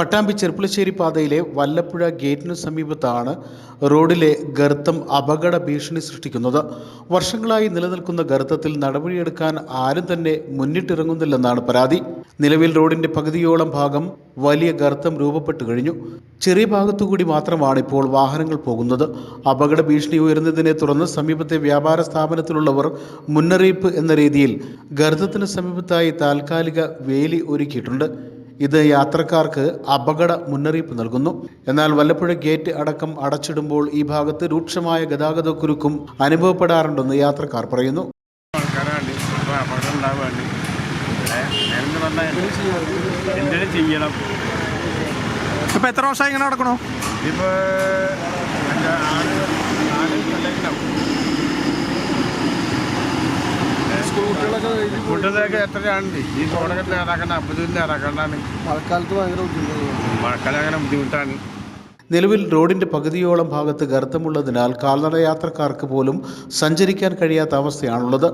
Pattambi Cherpulassery പാതയിലെ വല്ലപ്പുഴ ഗേറ്റിനു സമീപത്താണ് റോഡിലെ ഗർത്തം അപകട ഭീഷണി സൃഷ്ടിക്കുന്നത്. വർഷങ്ങളായി നിലനിൽക്കുന്ന ഗർത്തത്തിൽ നടപടിയെടുക്കാൻ ആരും തന്നെ മുന്നിട്ടിറങ്ങുന്നില്ലെന്നാണ് പരാതി. നിലവിൽ റോഡിന്റെ പകുതിയോളം ഭാഗം വലിയ ഗർത്തം രൂപപ്പെട്ടു കഴിഞ്ഞു. ചെറിയ ഭാഗത്തുകൂടി മാത്രമാണ് ഇപ്പോൾ വാഹനങ്ങൾ പോകുന്നത്. അപകട ഭീഷണി ഉയരുന്നതിനെ തുടർന്ന് സമീപത്തെ വ്യാപാര സ്ഥാപനത്തിലുള്ളവർ മുന്നറിയിപ്പ് എന്ന രീതിയിൽ ഗർത്തത്തിന് സമീപത്തായി താൽക്കാലിക വേലി ഒരുക്കിയിട്ടുണ്ട്. ഇത് യാത്രക്കാർക്ക് അപകട മുന്നറിയിപ്പ് നൽകുന്നു. എന്നാൽ വല്ലപ്പുഴ ഗേറ്റ് അടക്കം അടച്ചിടുമ്പോൾ ഈ ഭാഗത്ത് രൂക്ഷമായ ഗതാഗതക്കുരുക്കും അനുഭവപ്പെടാറുണ്ടെന്ന് യാത്രക്കാർ പറയുന്നു. ഇപ്പൊ എത്ര വർഷമായി ഇങ്ങനെ നടക്കണോ? ഇപ്പോൾ കുട്ടികളൊക്കെ എത്രയാണ്ട് ഈ കോടകത്തിൽ ഇറക്കണ്ട അമ്പതിന്റെ ഇറക്കണ്ടാണ് മഴക്കാലത്ത് ഭയങ്കര ബുദ്ധിമുട്ടാണ്. മഴക്കാലം അങ്ങനെ ബുദ്ധിമുട്ടാണ്. നിലവിൽ റോഡിന്റെ പകുതിയോളം ഭാഗത്ത് ഗർത്തമുള്ളതിനാൽ കാൽനട യാത്രക്കാർക്ക് പോലും സഞ്ചരിക്കാൻ കഴിയാത്ത അവസ്ഥയാണുള്ളത്.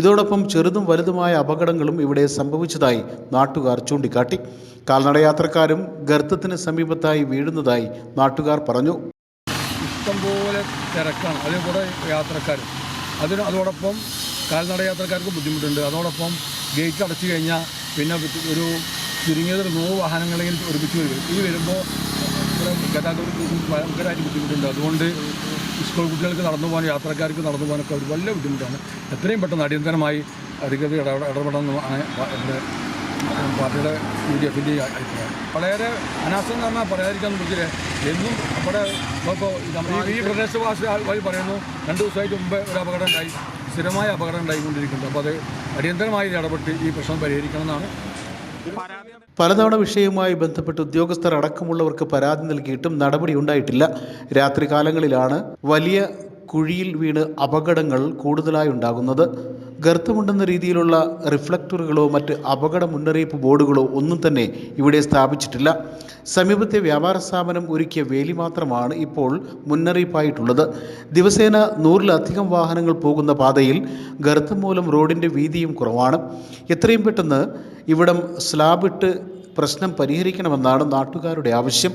ഇതോടൊപ്പം ചെറുതും വലുതുമായ അപകടങ്ങളും ഇവിടെ സംഭവിച്ചതായി നാട്ടുകാർ ചൂണ്ടിക്കാട്ടി. കാൽനട യാത്രക്കാരും ഗർത്തത്തിന് സമീപത്തായി വീഴുന്നതായി നാട്ടുകാർ പറഞ്ഞു. ഇഷ്ടംപോലെ തിരക്കാണ്. അതിൽ കൂടെ യാത്രക്കാർ അതിന് അതോടൊപ്പം കാൽനട യാത്രക്കാർക്ക് ബുദ്ധിമുട്ടുണ്ട്. അതോടൊപ്പം ഗേറ്റ് അടച്ചു കഴിഞ്ഞാൽ പിന്നെ ഒരു ചുരുങ്ങിയത് ഒരു നൂറ് വാഹനങ്ങളെങ്കിൽ ഒരുമിച്ച് വരും. ഇത് വരുമ്പോൾ ഗതാഗതം ഭയങ്കരമായിട്ട് ബുദ്ധിമുട്ടുണ്ട്. അതുകൊണ്ട് സ്കൂൾ കുട്ടികൾക്ക് നടന്നു പോകാൻ യാത്രക്കാർക്ക് നടന്നു പോകാനൊക്കെ ഒരു വലിയ ബുദ്ധിമുട്ടാണ്. എത്രയും പെട്ടെന്ന് അടിയന്തരമായി അധികൃതർ ഇടപെട ഇടപെടണമെന്നാണ് എന്റെ പാർട്ടിയുടെ യു ഡി എഫിന്റെ അഭിപ്രായം. വളരെ അനാസം എന്ന് പറഞ്ഞാൽ പറയാതിരിക്കാൻ പറ്റില്ല. എന്നും അവിടെ ഇപ്പോൾ നമ്മുടെ ഈ പ്രദേശവാസി വഴി പറയുന്നു രണ്ട് ദിവസമായിട്ട് മുമ്പ് ഒരു അപകടം ഉണ്ടായി. സ്ഥിരമായ അപകടം ഉണ്ടായിക്കൊണ്ടിരിക്കുന്നത് അപ്പോൾ അത് അടിയന്തരമായി ഇടപെട്ട് ഈ പ്രശ്നം പരിഹരിക്കണമെന്നാണ്. പലതവണ വിഷയവുമായി ബന്ധപ്പെട്ട് ഉദ്യോഗസ്ഥർ അടക്കമുള്ളവർക്ക് പരാതി നൽകിയിട്ടും നടപടി ഉണ്ടായിട്ടില്ല. രാത്രികാലങ്ങളിലാണ് വലിയ കുഴിയിൽ വീണ് അപകടങ്ങൾ കൂടുതലായി ഉണ്ടാകുന്നത്. ഗർത്തമുണ്ടെന്ന രീതിയിലുള്ള റിഫ്ലക്ടറുകളോ മറ്റ് അപകട മുന്നറിയിപ്പ് ബോർഡുകളോ ഒന്നും തന്നെ ഇവിടെ സ്ഥാപിച്ചിട്ടില്ല. സമീപത്തെ വ്യാപാര സ്ഥാപനം ഒരുക്കിയ വേലി മാത്രമാണ് ഇപ്പോൾ മുന്നറിയിപ്പായിട്ടുള്ളത്. ദിവസേന നൂറിലധികം വാഹനങ്ങൾ പോകുന്ന പാതയിൽ ഗർത്തം മൂലം റോഡിന്റെ വീതിയും കുറവാണ്. എത്രയും പെട്ടെന്ന് ഇവിടം സ്ലാബിട്ട് പ്രശ്നം പരിഹരിക്കണമെന്നാണ് നാട്ടുകാരുടെ ആവശ്യം.